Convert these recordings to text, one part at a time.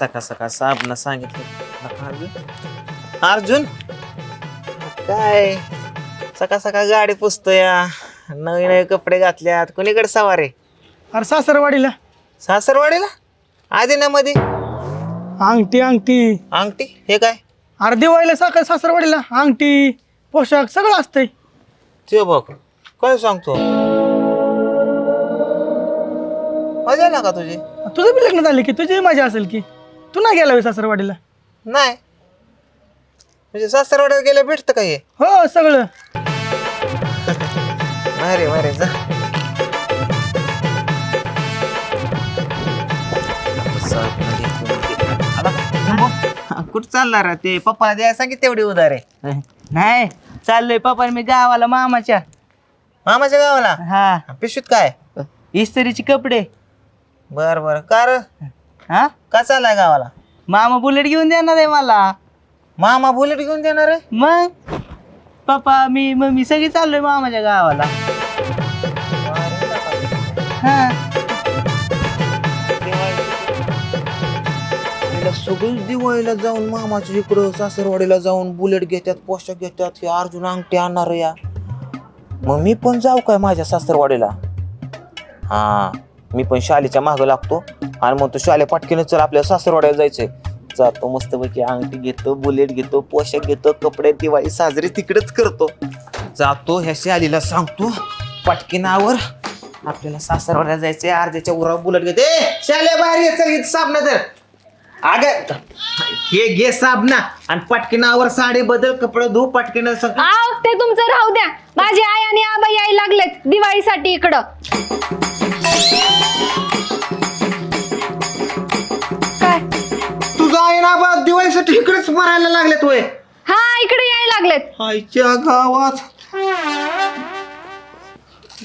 सकाळ सकाळ साहेबनं सांगितलं. अर्जुन? अर्जुन? काय? सकाळ सकाळ गाडी पुसतोय नवीन नवीन कपडे घातल्यात. कुणीकडे सवार आहे? अरे सासरवाडीला. सासरवाडीला? आदिनामध्ये अंगठी अंगठी. अंगठी? हे काय? अरे दिवाळीला सकाळ सासरवाडीला. अंगठी पोशाख सगळं असतंय. ते बघ. काय सांगतो? मजा ना का तुझी? तुझं बी लग्न झालं की? तुझी मजा असेल की? तू नाही गेला होय सासरवाडीला? नाही. म्हणजे सासरवाड्यात गेल्या भेटतं का हे? हो सगळं. अरे अरे जा. कुठं चालणार आहे? ते? पप्पाला द्यायला सांगित तेवढी उधार आहे. नाही चाललोय पप्पा मी गावाला मामाच्या. मामाच्या गावाला? हा. पिशवीत काय? इस्त्रीचे कपडे. बर बर. का र? हा? का चाललाय गावाला? मामा बुलेट घेऊन देणार आहे मला. मामा बुलेट घेऊन देणार आहे? मग? पप्पा मी मम्मी सगळी चाललोय मामाच्या गावाला. हा. तिला सगळीच दिवाळीला जाऊन मामाच्या इकडं सासरवाडीला जाऊन बुलेट घेतात पोशाख घेतात हे अर्जुन अंगठी आणणार या. मग मी पण जाऊ काय माझ्या सासरवाडीला? हा. मी पण शालेच्या मागं लागतो. आणि म्हणतो शाले पाटकीनं चल आपल्या सासरवाड्याला जायचंय. जातो मस्तपैकी अंगठी घेतो बुलेट घेतो पोशाख घेतो कपडे दिवाळी साजरी तिकडेच करतो. जातो ह्या शालीला सांगतो पाटकीनावर आपल्याला सासरवाड्याला जायचंय अर्ध्याच्या उरावर बुलेट घेते. ए, शाले बाहेर ये चल इथं साबणा तर अग हे घे साबणा. आणि पटकिनावर साडी बदल कपडे धू पटकिन सग आव ते तुमचं राहू द्या. माझी आई आणि आबा यायला लागलेत दिवाळीसाठी इकडं. तुझा आहे ना बा दिवाळीसाठी इकडेच मरायला लागले तोय हा इकडे यायला लागलेत. आईच्या गावात.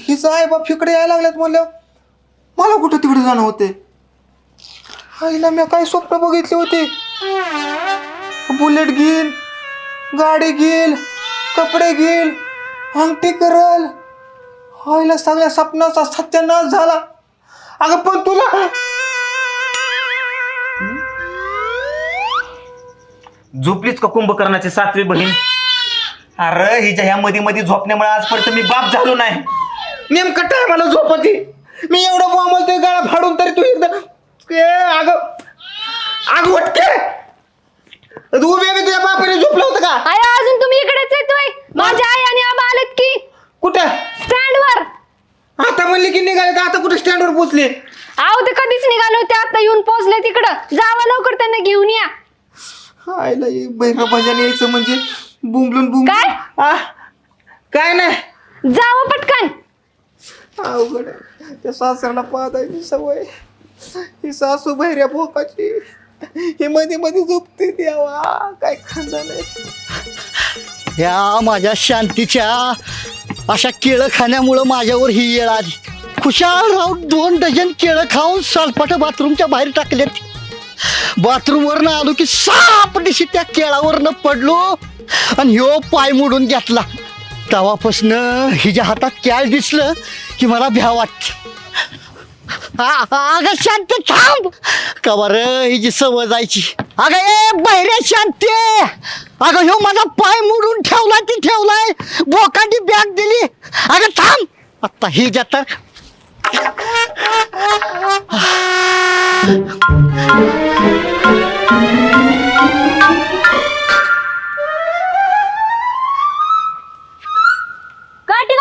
हिचा आई बाप इकडे यायला लागलेत म्हणलं. मला कुठं तिकडे जाणं होते आईला मी काय स्वप्न बघितले होते? बुलेट घेईल गाडी घेईल कपडे घेईल अंगठी करल. आईला सगळ्या स्वप्नाचा सत्यानाश झाला. अगं पण तुला झोपलीच का कुंभकर्णाची सातवी बहीण? अरे हिच्या ह्या मध्ये मध्ये झोपण्यामुळे आजपर्यंत मी बाप झालो नाही. नेमकं काय मला झोपती मी एवढं बोंबलतोय गाळा फाडून तरी तू एकदा ए, अगं अगं उठते तू उभी आहे, तुझ्या बापाने झोपलं होतं का? आई अजून तुम्ही इकडेच येतोय माझी आई आणि आबा आलेत की. कुठं? स्टँड वर आता म्हणली की निघाले तर आता कुठे स्टँडवर पोचले? आव ते कधीच निघाले होते. आता येऊन पोहोचले तिकडं. जावं लवकर त्यांना घेऊन या. आयला बैरा भजन यायचं म्हणजे बुंबलून बुंब काय? आ, काय नाही. जावं पटकन. अवघड आहे. त्या सासऱ्याला पाहतायची सवय. ही सासू बहिऱ्या भोकाची. ही मध्ये मध्ये झोपते देवा काय खांदा नाही. या माझ्या शांतीच्या अशा केळं खाण्यामुळं माझ्यावर ही येळ आली. खुशाल राहून दोन डझन केळं खाऊन सालपाट बाथरूमच्या बाहेर टाकलेत बाथरूमवरनं आलो की साप दिशी त्या केळावरनं पडलो. आणि ह्यो पाय मोडून घेतला. तवापासनं हिच्या हातात कॅश दिसलं की मला भ्या वाटत अगं शांत थांब. का बरं हिची सवय जायची? अगं ए बहिरे शांती अगं ह्यो माझा पाय मोडून ठेवलाय ती ठेवलाय. बोकांडी बॅग दिली. अगं थांब. आता ही तर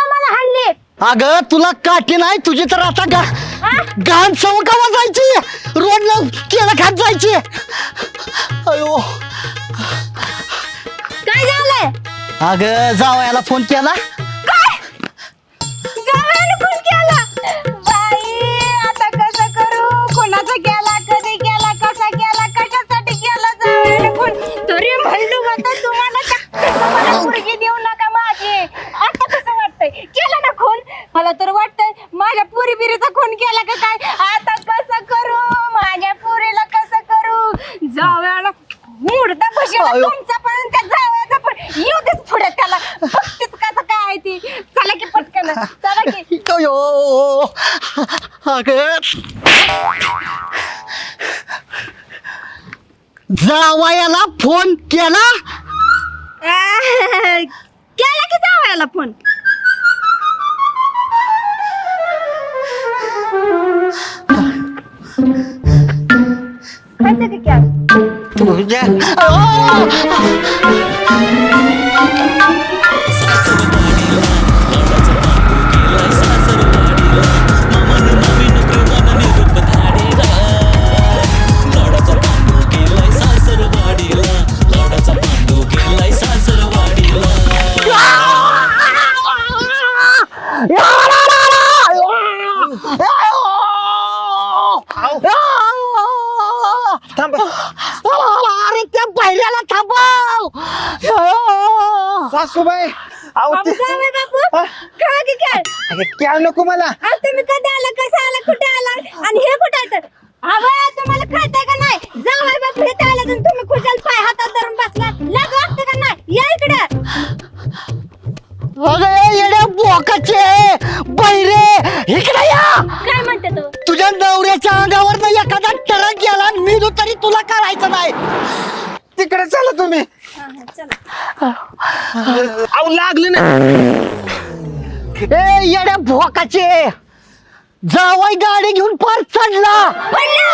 मला हाणली? अगं तुला काठी नाही तुझी तर आता गा घाण सव का जायची? रोडला केलं खात जायची. अयो. काय झालंय? अगं जावयाला फोन केला. अगं जावायाला फोन केला? केला की जावायला फोन? तुझ्या नको मला? तुम्ही कधी आला? कसं आला? कुठे आला? आणि हे कुठे तर? अहो तुम्हाला कळतंय का नाही? जावई बापू हे आला तर तुम्ही खुशाल पाय हातात धरून बसला. लाज वाटतं का नाही? या इकडे. येड्या बोकाचे बैरे इकडे या! काय म्हणते तू? तुझ्या नवऱ्याच्या अंगावर ना एखादा टरक गेला आणि मी तरी तुला करायचं नाही. तिकडे चला तुम्ही. हा, हा, चला. अहो लागलं ना. ए येड्या भोकाचे. जावाई गाडी घेऊन पार चढला. पडला.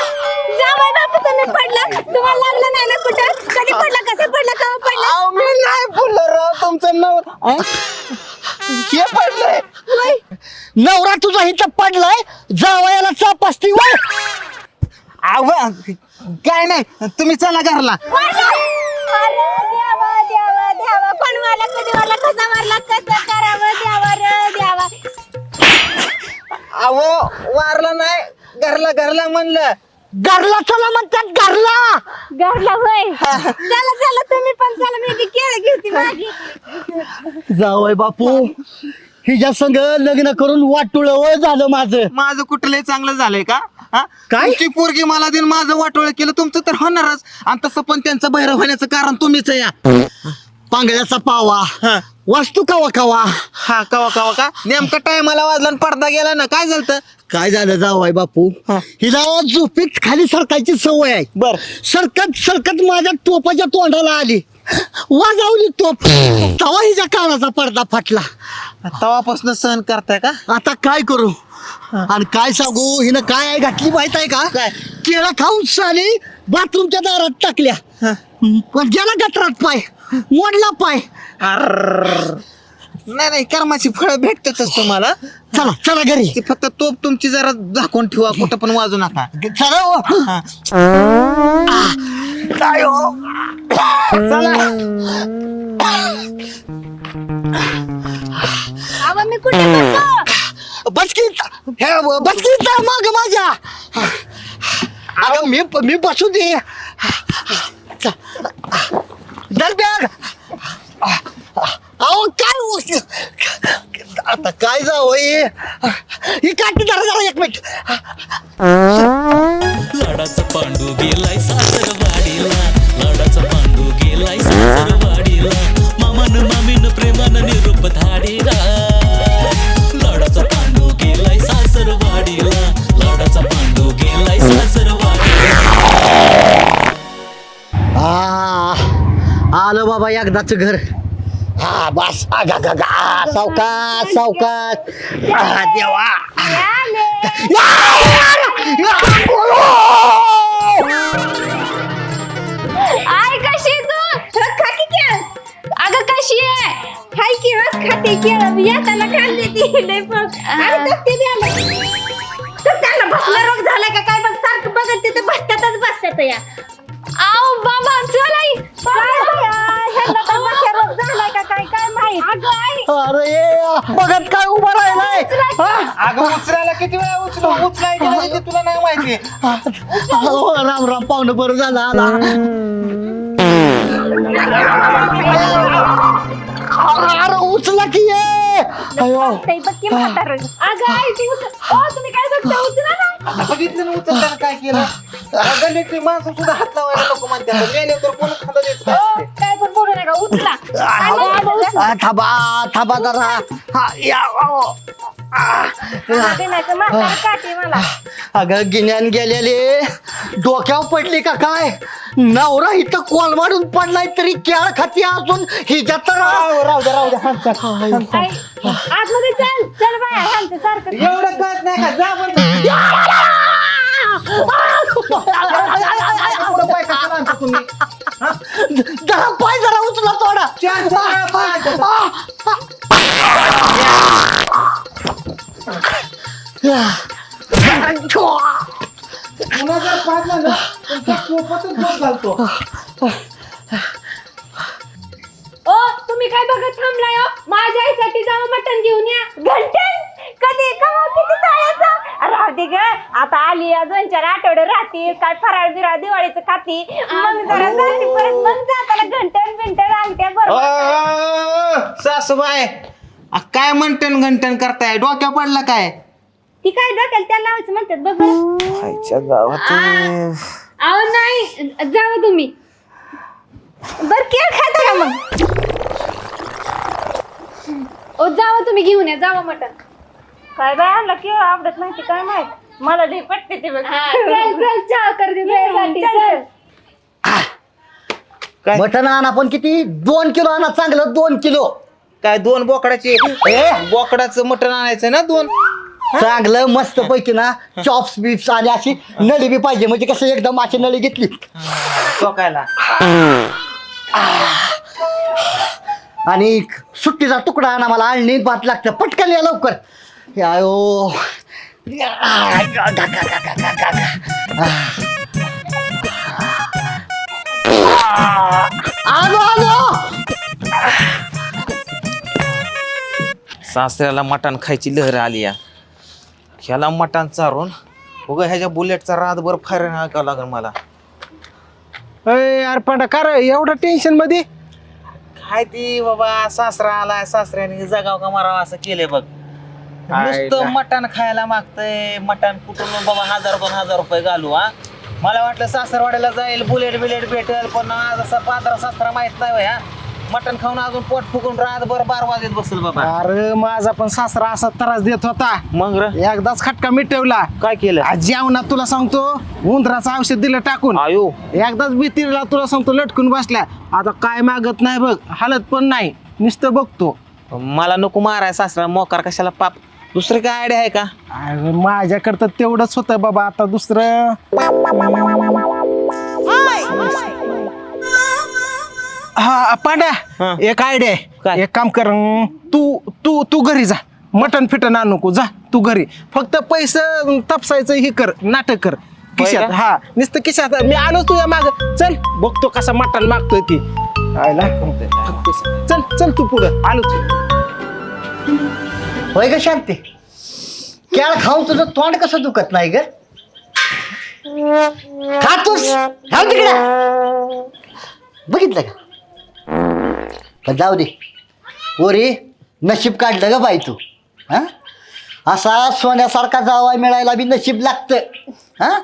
जावई बापू तुम्ही पडला. तुम्हाला लागलं नाही ना कुठं? कधी पडला? कसं पडला? केव्हा पडला? अहो, मी नाही बोललो राव तुमचं नवर हे पडलंय. नवरा तुझा इथं पडलाय. जावयाला चापासती वळ अहो काय नाही तुम्ही चला घरला. पडला. अरे देवा देवा देवा. कोण मारला कधी मारला कसा मारला? कसं करावं? देवा रे देवा. अहो वारला नाही. घरला घरला म्हणलं. घरला चला म्हणतात घरला. घरला होय. चला चला तुम्ही पण चला. मी बी केळ घेते माझी जावय बापू हिच्या संग लग्न करून वाटुळ झालं माझं. माझं कुठलंही चांगलं झालंय का? हा? काय? तुमची पोरगी मला देऊन माझं वाटोळ केलं तुमचं तर होणारच. आणि तसं पण त्यांचं बहिर होण्याचं कारण तुम्हीच आहे या. पांगळ्याचा पावा. वास्तू कवा कवा. हा कवा कवा का? नेमका टायमाला वाजला आणि पडदा गेला ना काय झालं काय झालं जावाय बापू? हा. हिला झोपीत खाली सरकायची सवय आहे. बर. सरकत सरकत माझ्या टोपाच्या तोंडाला आली. वाजवली टोप. तवा हिच्या कानाचा पडदा फाटला. तवापासून सहन करताय का? आता काय करू? आणि काय सांगू हिनं काय आहे घातली माहीत आहे का काय? केळं खाऊन साली बाथरूमच्या दारात टाकल्या. पण गेला गटरात पाय मोडला पाय. नाही नाही कर्माची फळं भेटतातच तुम्हाला चला चला घरी ती फक्त तोप तुमची जरा झाकून ठेवा कुठं पण वाजू नका चला हो. हा. काय हो? चला मी कुठे बसकी हे बसकी माग माझ्या. अगं मी मी बसू दे. दर अहो काय हो? आता काय जावं हे? ही काठी धरा जरा एक मिनिट. लाडाचा पांडू गेलाय सासरवाडीला. लाडाचा पांडू गेलाय सासरवाडीला. मामान मामीन प्रेमान निरूप धाडीला. आ आलं बाबा एकदाच घर. हा बस आगा गा गा सावकाश सावकाश. आ, देवा. आई कशी आहे तू? खा की केळ अगं कशी आहे? हाय खाते केळ येताना खाल देते लय पण. अरे तक्ते द्यायला तर त्याला बसला रोग झाला का काय? बघ सारखं बघत तिथे बसतातच बसतात या. आव बाबा चल आई. अरे बघत काय उभं राहिलाय? हा? अगं उचलायला किती वेळा उचलू? उचलाय की नाही ते तुला नाही माहिती. हो, राम राम पाहुणं बरं झालं आला. अरे उचला की ये अयो. अगं आई तू उचल- ओ, तुम्ही काय बघता उचला ना. आता बघितलं ना उचलताना काय केलं? गल्लीतली माणसं सुद्धा हात लावायला नको म्हणते मेले तर कोण खांदा द्यायचं काय ओ, असते? काय पण बोलू नका उचला काय नाही आ, थांबा थांबा जरा. हा या ओ. आ, देण्याचं म्हातारं काठी मला. अगं गिन्यान गेलेले. डोक्यावर पडली का काय? नवरा इथं कोल मारून पडलाय तरी केळ खाती असून हिच्या तर राहू राहू द्या राहू हात. आई, आतमध्ये चल चल बाया सारखं. एवढं कळत नाही का? जा बरं. पुढं पाय कशाला आणता तुम्ही जरा पाय जरा उचला थोडा चार चार पाय पुन्हा जर घालतो ओ तुम्ही काय बघत थांबलाय हो? माझ्या आईसाठी जावं मटण घेऊन या. घंटे? कधी? कवा? किती राहू दे ग. आता आली या दोन चार आठवडे राहते काय फराळ बिराळ दिवाळीचं खाती. मग जरा जाते परत मग जाताना घंटन बिंटन आणते बरोबर. सासूबाई आ, काय म्हणटन घंटन करताय? डोक्या पडला काय? ती काय डोक्याला त्याला लावायचं म्हणतात बघ बरं. आईच्या गावात अहो नाही. जावं तुम्ही. बर केळ खाता का मग. ओ जावं तुम्ही घेऊन या. जावं मटण. काय बाय आणलं केळ आवडत नाही ते काय माहीत? मला लई पटते ते बघ. चल चल चहा कर दे तुझ्यासाठी चल काय? मटण आणा पण किती? दोन किलो आणा चांगलं दोन किलो. काय दोन बोकडाचे? बोकडाचं मटण आणायचं ना दोन? चांगलं मस्त पैकी ना चॉप्स बिप्स आणि अशी नळी बी पाहिजे. म्हणजे कसं एकदम अशी नळी घेतली. टोकायला आणि सुट्टीचा तुकडा आणा मला आणली भात लागतं. पटकन या लवकर. यायो आलो आलो सासऱ्याला मटण खायची लहर आली या. ह्याला मटण चारून उगा ह्याच्या बुलेटचा रातभर फायर हाकावं लागेल मला. अय अरे पांडा का रे एवढं टेन्शनमध्ये? काय ती बाबा सासरा आलाय सासऱ्याने जगाव का मारावं असं केलंय बघ. नुसतं. मटण खायला मागतंय मटण कुठून बाबा हजार दोन हजार रुपये घालू हा? मला वाटलं सासरवाड्याला जाईल बुलेट बिलेट भेटेल पण आज असा पात्रा सासरा माहीत नाही होय, हा? मटण खाऊन अजून पोट फुकून रातभर बार वाजत बसल बाबा. अरे माझा पण सासरा असा त्रास देत होता. मग र? एकदाच खटका मिटवला. काय केलं? आज जेवणात तुला सांगतो उंदराचं औषध दिलं टाकून. आयो. एकदाच भीतीला तुला सांगतो लटकून बसल्या. आता काय मागत नाही बघ हालत पण नाही. नुसतं बघतो. मला नको माराय सासरा मोकार कशाला पाप दुसरी काय आयडिया आहे का? अरे माझ्याकडं तर तेवढंच होतं बाबा आता दुसरं. हा पांड्या हा. एक आयडिया काय? आहे एक काम कर अं, तू तू तू घरी जा. मटन फिटन आणू नको जा तू घरी. फक्त पैसे तपसायचं हे कर नाटक कर. खिशात का? हा नुसतं खिशात. मी आलो तुझ्या माग. चल बघतो कसा मटण मागतोय ती आयला चल चल तू पुढं. आलो होय ग शांती? केळ खाऊन तुझं तोंड कसं दुखत नाही ग? खातोस खाऊ तिकडे. बघितलं का? पण जाऊ दे. ओरे नशीब काढलं ग बाई तू. हा? असा सोन्यासारखा जावा मिळायला बी नशीब लागतं. हा?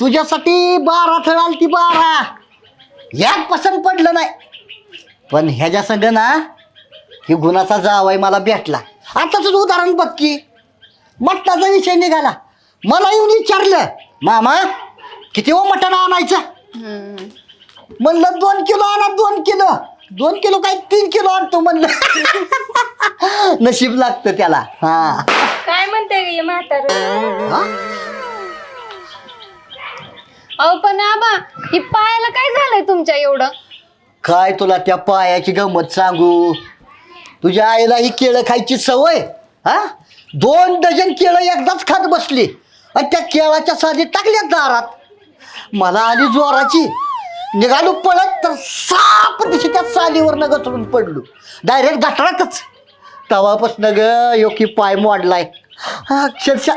तुझ्यासाठी बारा थळाल ती बारा. यात पसंत पडलं नाही. पण ह्याच्या संग ना ही गुणाचा जावाय मला भेटला. आता तुझं उदाहरण बघ की. मटणाचा विषय निघाला. मला येऊन विचारलं मामा किती हो मटण आणायचं? म्हणलं दोन किलो आणा दोन किलो. दोन किलो काय तीन किलो आणतो म्हणलं. नशीब लागतं त्याला. हा. काय म्हणते ग म्हातार? हा? अहो पण आबा ही पायाला काय झालंय तुमच्या एवढं? काय तुला त्या पायाची गंमत सांगू? तुझ्या आईला ही केळं खायची सवय हा? दोन डझन केळं एकदाच खात बसली आणि त्या केळाच्या साधी टाकल्या दारात. मला आली जोराची. निघालो पळत तर साप दिशी त्या सालीवर न घसरून पडलो. डायरेक्ट गटारातच तवापासून ग योकी पाय मोडलाय. अक्षरशः.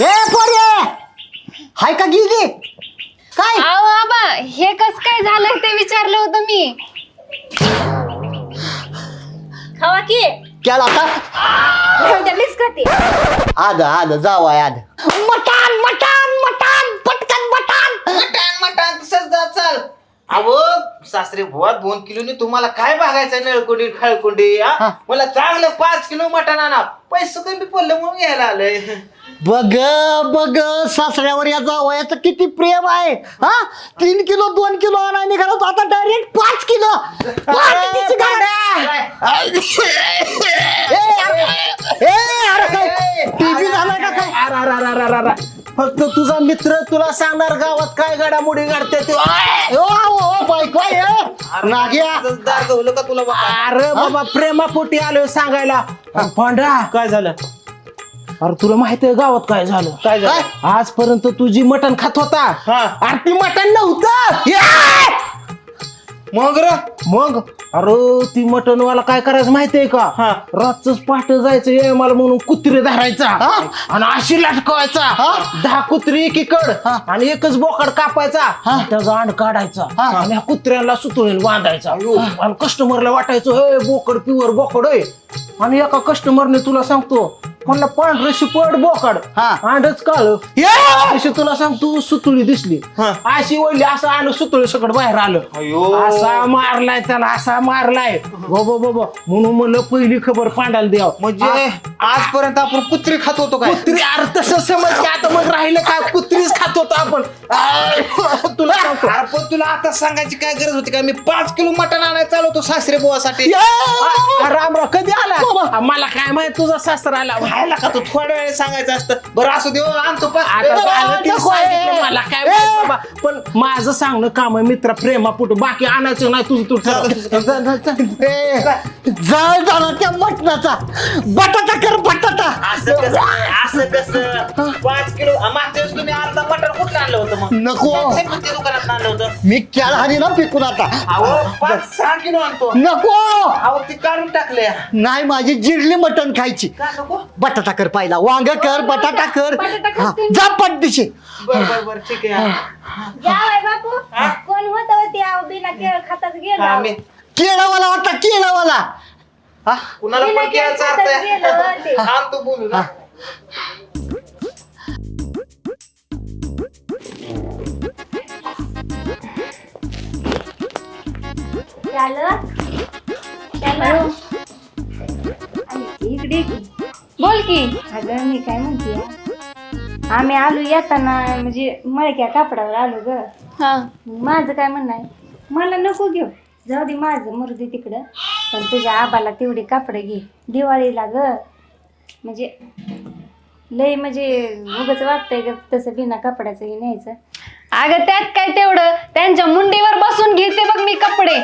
ए पोरे! हाय का गेली? काय? अहो आबा हे कस काय झालं ते विचारलं होतं मी. खावा की? केला आता खाते आद आद जावाय आद. मटान मटान मटान मटण. तसंच जा चाल अहो सासरे बुवा दोन किलोनी तुम्हाला काय बघायचं नळकुंडी खळकुंडी हा? मला चांगलं पाच किलो मटण आणा. पैसे कमी पडलं म्हणून घ्यायला आलंय. बघ बघ सासऱ्यावर या जावयाचं किती प्रेम आहे हा? तीन किलो दोन किलो आणा निघाला तो आता डायरेक्ट पाच किलो. पाच टीव्ही झाला का काय? अरे, अरे, अरे, अरे, अरे, अरे. फक्त तुझा मित्र तुला सांगणार गावात काय घडामोडी घडते ते. ओ, ओ, ओ, बायको आहे, ए. नाग्या. दाखवलं का तुला बाबा? अरे बाबा प्रेमापोटी आलोय सांगायला. पांढरा. काय झालं? अरे तुला माहिती आहे गावात काय झालं? काय झालं? आजपर्यंत तुझी मटण खात होता हा. अरे ती मटण नव्हतं. ये! मग र? मग? अरे ती मटण वाला काय करायचं माहितीये का? हा. रातच पाठ जायचं ये मला म्हणून कुत्रे धरायचा. आणि अशी लटकवायचा. दहा कुत्री एकीकड आणि एकच बोकड कापायचा. त्याचा अंड काढायचा. आणि ह्या कुत्र्याला सुतळीला बांधायचा. आणि कस्टमरला वाटायचं हे बोकड प्युअर बोकड आहे आणि एका कस्टमरने तुला सांगतो म्हणलं पांढरं शिपड बोकड. हा. अंडच काळ अशी तुला सांगतो सुतुळी दिसली. अशी वळली असं आलं सुतळी सकड बाहेर आलं. असा मारलाय त्याला असा मारलाय. बाबा बाबा म्हणून म्हणलं पहिली खबर पांडायला द्याव. म्हणजे आजपर्यंत आपण कुत्री खात होतो काय? कुत्री? अरे तसं समज की आता मग राहिलं काय कुत्रीच खात होतो आपण. आ, तुला सांगतो. अरे पण तुला आता सांगायची काय गरज होती का? मी पाच किलो मटण आणायला चालवतो सासरे बुवासाठी. आ, रामराव कधी आला? मला काय माहीत तुझा सासरा आला. खायला का तू थोड्या वेळ सांगायचं असतं. बरं असू दे हो, आणतो पाच आता किलो. झालं ते सांगितलं मला काय माहीत बाबा. पण माझं सांगणं काम आहे मित्र प्रेमापुट बाकी आणायचं नाही तुझं तू ठरव. जाळ झाला त्या मटणाचा. बटाटा कर बटाटा. असं कसं असं कसं? पाच किलो आ, मागच्या वेळेस तुम्ही अर्धा कुठलं आणलं होतं मग? नको. कोणत्या दुकानात आणलं होतं? मी केळा हानी ना पिकून आता. अहो पाच सहा किलो आणतो. नको. अहो ती काढून टाकले नाही माझी जिरली मटण खायची. का नको? बटाटा कर पाहिला वांग कर बटाटा कर. बटाटा हा, करते. जा पटदिशी बर बर बर ठीक आहे. जावाय बापू. कोण होत होती आव बिना केळ खाताच हा, गेला मी केळावाला होता केळावाला. हा? कुणाला बिना पण घ्यायचं केळ खाताच गेलं होते. आता आणतो बोलू ना झालं? झालं आणि इकडे. बोल की. अगं मी काय म्हणते? आम्ही आलो येताना म्हणजे मळक्या कापडावर आलो ग. हा. माझं काय म्हणणं आहे? मला नको घेऊ. जाऊ दे माझं मरू दे तिकडं. पण तुझ्या आबाला तेवढी कापडं घे. दिवाळीला ग. म्हणजे लय म्हणजे उगच वाटतंय ग तसं बिना कपड्याचं हे न्यायचं. अगं त्यात काय तेवढं? त्यांच्या मुंडीवर बसून घेते बघ मी कपडे.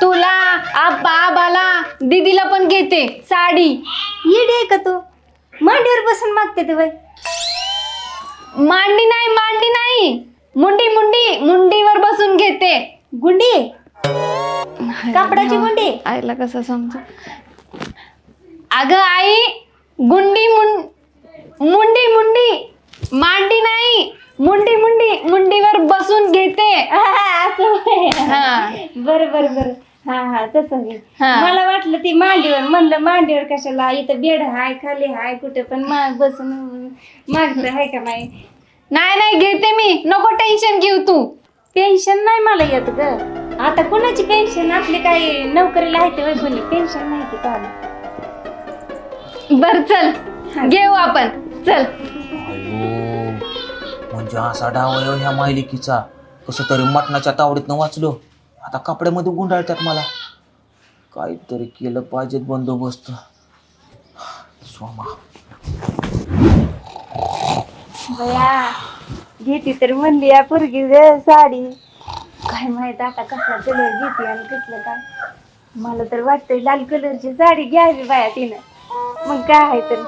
तुला आबा आबाला दीदीला पण घेते. साडी. येडी का तू? मांडीवर बसून मागते ते वय मांडी नाही मांडी नाही. मुंडी मुंडी मुंडीवर बसून घेते. गुंडी? कापडाची गुंडी? आईला कसं सांगतो अगं आई गुंडी मुं मुंडी मुंडी मांडी नाही. मुंडी मुंडी मुंडीवर बसून घेते. असं होय. हा. बरं बरं बरं. हा हा तसं हा. मला वाटलं ती मांडीवर म्हणलं मांडीवर कशाला? इथं बेड हाय खाली हाय कुठे पण मा बसून मागत हाय का नाही नाही नाही घेते मी. नको टेन्शन घेऊ तू. पेन्शन नाही मला येत ग. आता कोणाची पेन्शन आपली काही नोकरीला आहे ते कोणी पेन्शन माहिती का? बर चल. घेऊ आपण. चल. म्हणजे असा डाव आहे हो ह्या मायलिकीचा. कसं तरी मटणाच्या तावडीतनं वाचलो. आता कपड्यामध्ये गुंडाळतात मला. काहीतरी केलं पाहिजेत बंदोबस्त. सोमा. बया घेते तर म्हणली या पोरगी ग साडी. काय माहीत आता कसला कलर घेते आणि कसलं काय. मला तर वाटतंय लाल कलरची साडी घ्यावी बाया तिनं. मग काय आहे तर?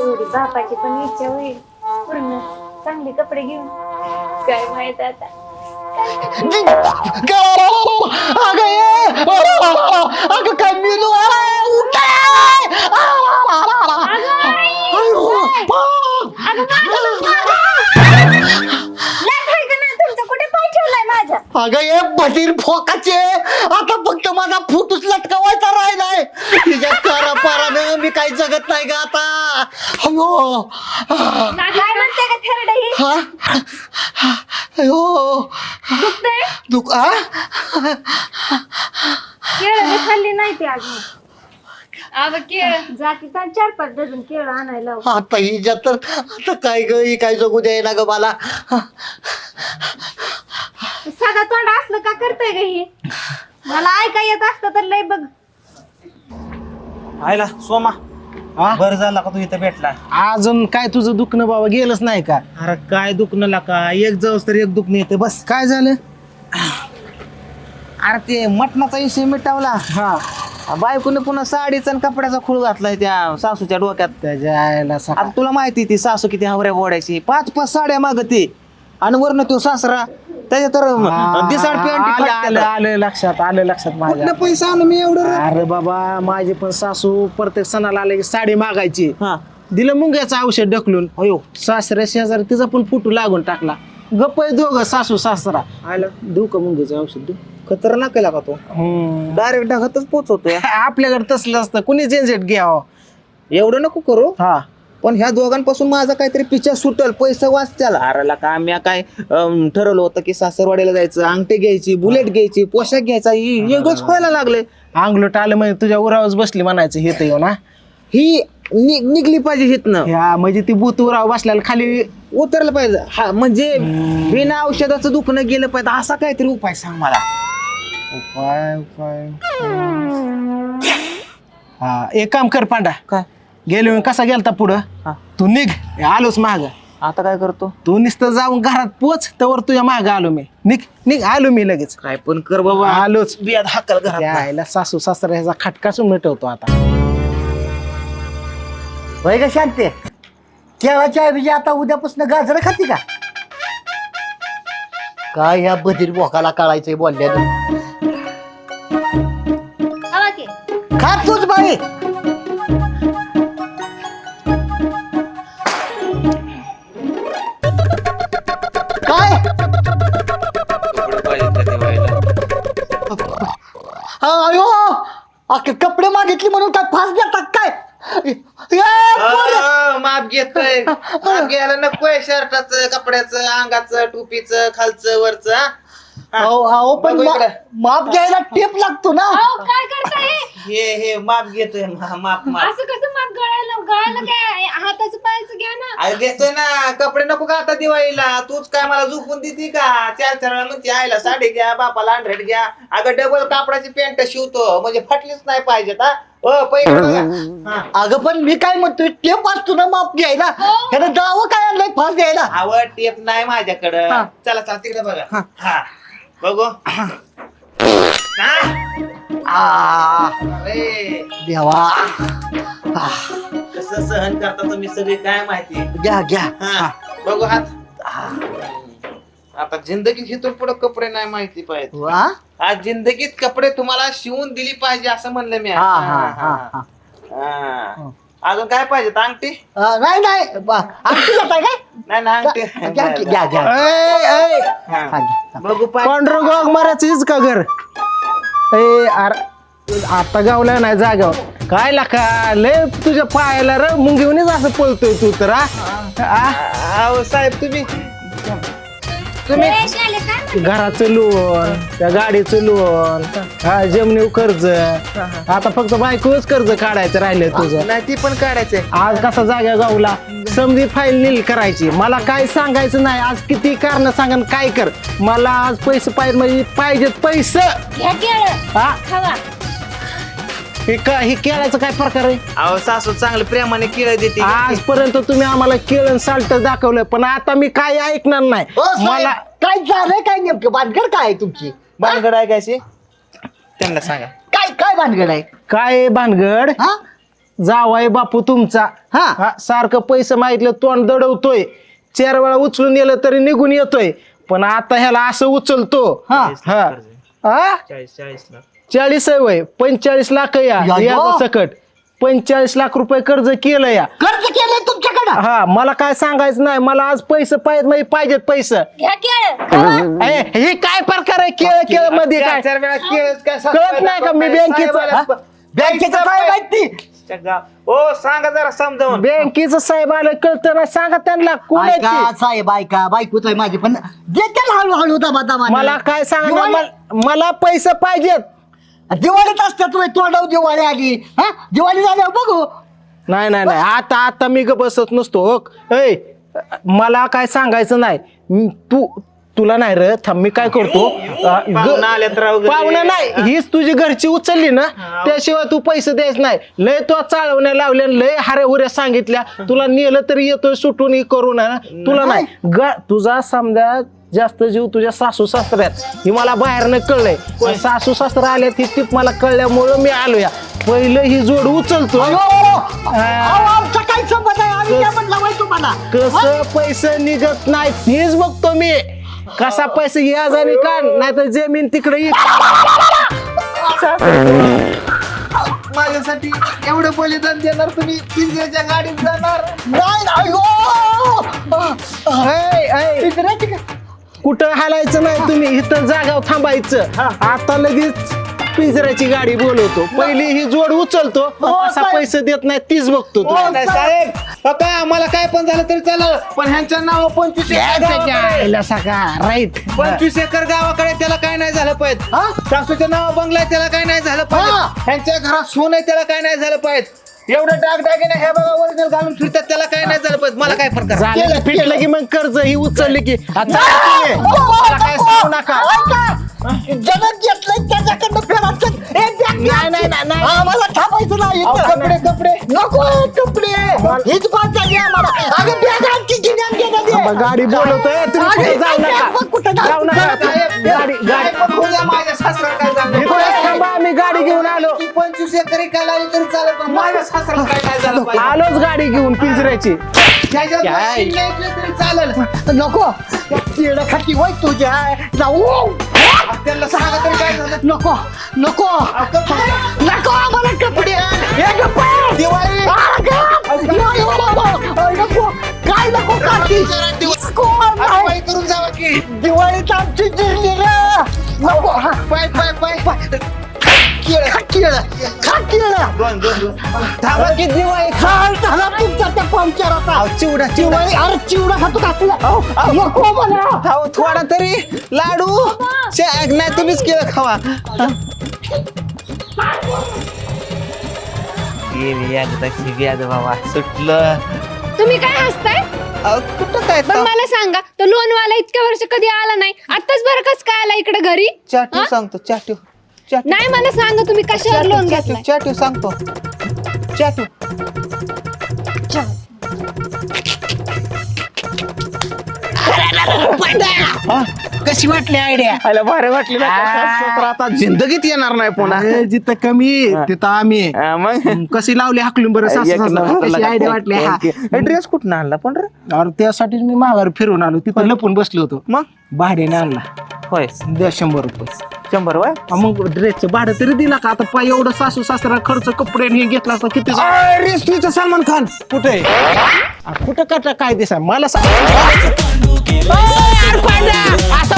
एवढी बापाची पण इच्छा होईल. पूर्ण चांगले कपडे घेऊन. काय माहीत आता. अगं ये काय का अगं ये फोकाचे आता फक्त माझा फुटूच लटकवायचा राहिलाय तिच्या करापारानं मी काही जगत नाही ग आता हो काय म्हणते का हा अयो. दुखतंय? दुख आ? केळं खाल्ली नाही ती अजून. अगं केळ. जाती चार पाच डझन केळं आणायला लाव. आता हिच्या तर आता काय ग ही काय जगू द्याय ना ग मला? सगळं तोंड असलं का करताय ग ही? मला ऐका येत असतं तर लय बघ. आयला सोमा. हा? बरं झाला का तू इथं भेटला? अजून काय तुझं दुखणं बाबा गेलंच नाही का? अरे काय दुखणं लाका एक जाऊस तर एक दुखणं येते बस. काय झालं? अरे ते मटणाचा विषय मिटावला. हा. बायकोने पुन्हा साडीचा आणि कपड्याचा खूळ घातलाय त्या सासूच्या डोक्यात. त्याच्या आईला सा- आता तुला माहिती ती सासू किती हवऱ्या बोडायची. पाच पाच साड्या मागते आणि वरनं तो सासरा त्याच्या तर दिसाड आलं आलं पॅन्ट आलं लक्षात आलं लक्षात माझ्या. पैसा आणू मी एवढं? अरे बाबा माझी पण सासू प्रत्येक सणाला आले की साडी मागायची. हा. दिलं मुंग्याचं औषध ढकलून. अयो सासऱ्या शेजारी तिचा पण फुटू लागून टाकला. गप्प आहे दोघं सासू सासरा. आलं देऊ का मुंग्याचं औषध? देऊ खतरनाक केला का तो. डायरेक्ट ढगातच पोचवतोय. आपल्याकडे तसलं असतं. कुणी जेंजेट घ्यावं? एवढं नको करू. हा. पण ह्या दोघांपासून माझा काहीतरी पिच्छा सुटल पैसा वाचत्याला. अरे का आम्ही काय अं, ठरवलं होतं की सासरवाडीला जायचं अंगठी घ्यायची बुलेट घ्यायची पोशाख घ्यायचा ही वेगळंच व्हायला लागले अंगलोट आलं म्हणजे तुझ्या उरावच बसली म्हणायचं हे तर येऊ ना. ही नि- निघली पाहिजे हितनं. ह्या म्हणजे ती बुत उराव बसल्याला खाली उतरलं पाहिजे. हा म्हणजे बिना औषधाचं दुखणं गेलं पाहिजे. असा काहीतरी उपाय सांग मला. उपाय उपाय. हा एक काम कर पांडा. काय? गेलो कसा गेलता पुढं. तू निघ आलोच माग. आता काय करतो? तू नुसतं जाऊन घरात पोच तर तुझ्या माग आलो मी. निघ निघ आलो मी लगेच. काय पण कर बाबा. आलोच. बियात हाकल घरात आईला सासू सासरा ह्याचा खटकाच मिटवतो आता. वय ग शांते? केळाच्या ऐवजी आता उद्यापासून गाजर खाती का? काय ह्या बधीर बोकाला काढायचंय बोलल्यानं? हवा की. खा तूच बाई. अख्खे कपडे मागितली म्हणून काय फास देतात काय ए, पोरं. माप घेतोय माप घ्यायला नकोय शर्टाचं कपड्याचं अंगाचं टोपीचं खालचं वरचं हा? अहो अहो, पण बघू मा- इकडं. माप घ्यायला टेप लागतो ना. अहो काय करताय? हे हे माप घेतोय मा- माप माप. असं कसं माप गळायला गळायला काय? हाताचं पायाचं घ्या ना. अरे ना. कपडे नको का आता दिवाळीला. तूच काय मला झोपून देते का? चार चार वेळा म्हणते आईला साडी घ्या बापाला हंड्रेड घ्या. अगं डबल कापडाची पॅन्ट शिवतो. म्हणजे फाटलीच नाही पाहिजेत हा? ओ पैसे बघा. हा. अगं पण मी काय म्हणतोय टेप असतो ना माप घ्यायला. ह्यानं दावं काय आणलंय फास द्यायला आवड टेप नाही माझ्याकडं. हा. चला चला तिकडे बघा. हा. बघू हा. आ, अरे देवा. आ, कसं सहन करता तुम्ही सगळे काय माहिती? घ्या घ्या. हा बघू हात. आता जिंदगीत इथून पुढे कपडे नाही माहिती पाहिजे. वा. आज जिंदगीत कपडे तुम्हाला शिवून दिली पाहिजे असं म्हणलं मी. हा हा हा. हा. हा. अजून काय पाहिजे अंगठी? अ, नाही नाही. बा- आणखी घेताय काय? नाही ना अंगठी. घ्या की, घ्या घ्या. ऐ, ऐ, हा. हा, घ्या. बघू पाय. पांढरं गोग मारायचीच का घर? ए अरे आता गावला नाही जागाव काय लाका लय तुझ्या पायाला र मुंगीवणीच असं पळतोय तू तर हा? आ? अहो साहेब तुम्ही तुम्ही घराचं लोन त्या गाडीचं लोन हा जमिनी कर्ज. आता फक्त बायकोच कर्ज काढायचं राहिलंय तुझं. नाही ती पण काढायचंय. आज कसा जागा गावला? समजी फाईल नील करायची. मला काय सांगायचं नाही. आज किती कारण सांगा आणि काय कर? मला आज पैसे पाहिजे म्हणजे पाहिजेत पैसे. घ्या केळं. हा? खावा. हे का हे केळाचं काय प्रकार आहे? अहो सासू चांगलं प्रेमाने किळ देते. आजपर्यंत तुम्ही आम्हाला केळण साल्ट दाखवलं पण आता मी काय ऐकणार नाही. मला काय झालंय काय नेमकं? भानगड काय आहे तुमची? भानगड ऐकायची त्यांना सांगा. काय काय भानगड आहे? काय आहे भानगड? हा? जावाय बापू तुमचा. हा. हा, सारखं पैसे मागितलं तोंड दडवतोय. चार वेळा उचलून गेलं तरी निघून येतोय. पण आता ह्याला असं उचलतो. हा. हा? चाळीस चाळीस लाख. चाळीस आहे वय पंचेचाळीस लाख या. या, या. याचं सकट. पंचेचाळीस लाख रुपये कर्ज केलं या. कर्ज केलंय तुमच्याकडं? हा मला काय सांगायचं नाही मला आज पैसे पाहिजे म्हणजे पाहिजेत पैसे. घ्या केळं ए, हे काय प्रकार आहे केळ केळमध्ये काय? चार चार वेळा केळ काय कळत नाही का मी बँकेचं- बँकेचं काय माहिती ओ सांगा जरा समजावून. बँकेचं साहेब आलं कळतं ना सांगा त्यांना कोण आहे ऐका ते? साहेब ऐका. बायकोच आहे माझी? पण देते ना हळूहळू दबा दबा मला काय सांगा मला- मला पैसे पाहिजेत. दिवाळीत असतात तुम्ही तोंडाव दिवाळी आली. हा? दिवाळी झाल्यावर बघू. नाही नाही नाही. आता आता मी ग बसत नसतो हो. ऐ मला काय सांगायचं नाही. मी- तू तुला नाही रे थांब मी काय करतो? अ, ग- पाहुणं आलेत राव घरी. पाहुणं नाही. हीच तुझी घरची उचलली ना? त्याशिवाय तू पैसे द्यायच नाही. लय तो चालवण्या लावल्या लय हाऱ्या हुऱ्या सांगितल्या. तुला नेलं तरी येतोय सुटून हे करून आहे ना. तुला नाही. ग- तुझा समजा जास्त जीव तुझ्या सासू सासऱ्यात. ही मला बाहेरनं कळलंय. सासू सासरा आल्यात ही टीप मला कळल्यामुळं मी आलो या पहिलं ही जोड उचलतो अहो, आमचा काय संबंध आहे? आम्ही काय म्हणलं माहिती तुम्हाला? कसं पैसे निघत नाही तेच बघतो मी. कसा पैसे याज आणि काढ नाही तर जमीन तिकडे ये. माझ्यासाठी एवढं बलिदान देणार तुम्ही पिंजऱ्याच्या गाडीत जाणार. नाही नाही हो. कुठं हालायचं नाही तुम्ही इथं जागावर थांबायचं. आता लगेच पिंजऱ्याची गाडी बोलवतो. पहिली ही जोड उचलतो. कसा पैसे देत नाही तीच बघतो तो. नाही, साहेब. पप्पा आम्हाला काय पण झालं तरी चालेल पण ह्यांच्या नाव पंचवीस एकर गावाकडे. राईट. पंचवीस एकर गावाकडे त्याला काय नाही झालं पाहिजे. सासूचं नाव बंगला आहे, त्याला काय नाही झालं पाहिजे. ह्यांच्या घरात सोन आहे त्याला काय नाही झालं पाहिजे. एवढं डाग डागिने हे बघा ओरिजिनल घालून फिरतात त्याला काय नाही झालं पाहिजे मला काय फरक? झालं फिटलं की मग कर्ज ही उचलली की आता. मला काय सांगू नका जगत घेतलंय त्याच्याकडनं द्या. नाही, नाही, नाही, नाही. आम्हाला थांबायचं नाही. अहो, इथं. कपडे कपडे. नको कपडे. हीच बात झाली आम्हाला अगं बॅग आमची गिन्यान घेणं दे. मग गाडी बोलवतोय. तुम्ही कुठे जाऊ नका. कुठं जाऊ जाऊ नका. साहेब, गाडी काय गाडी पण होऊ द्या, माझ्या सासऱ्याला काय झालं इथेच थांबा आम्ही गाडी घेऊन आलो. ती पंचवीस एकर काय लागली तरी चालेल पण माझ्या सासऱ्याला काय नाही झालं पाहिजे. आलोच गाडी घेऊन पिंजऱ्याची. ह्याच्यात काय? तीन लेकरं तरी चालेल. नको. तिळ खाती होय तुझ्या जाऊ. त्यांना सांगा तरी काय झालं? नको नको. नको आम्हाला कपडे. हे कपडे दिवाळी. काय नको? काकी? बाई करून जावा की. दिवाळीत आमची जिरली नको पाय पाय पाय. केळ केळ खा केळ दोन दोन दोन. थांबा की दिवाळी. खाल झाला तुमचा त्या पंक्चराचा चिवडा दिवाळी अरे चिवडा खातो का नको मला. खाऊ थोडा तरी. लाडू. शे- नाही तुम्हीच केलं खावा. बाबा. सुटलं. तुम्ही काय हसताय? अहो, कुठं काय पण मला सांगा तो लोनवाला इतक्या वर्ष कधी आला नाही? आताच बरं कस काय आला इकडे घरी? चाटू हा? सांगतो चाटू. चाटू नाही मला सांगा तुम्ही कशावर लोन घेतलाय? चाटू सांगतो. चाटू कशी वाटली आयडिया आयला भारी वाटली ना. आता जिंदगीत येणार नाही पुन्हा. जिथं कमी तिथं आम्ही हा, मग? कशी लावली हाकलून बरं सासू सासऱ्याला. कशी आयडिया वाटली? हा. ड्रेस कुठं आणला पण रे? अरे त्यासाठी मी माघार फिरून आलो. तिथं लपून बसलो होतो. मग? भाड्याने आणला. होय. द्या शंभर रुपये. शंभर वय? हा, मग ड्रेसचं भाडं तरी दिला का? आता पाय एवढं सासू सासरा खर्च कपडे आणि हे घेतला असता किती रेस्टूचा सलमान खान. कुठे? कुठं कटा काय दिसा मला सांग.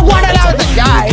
what allowed the guy?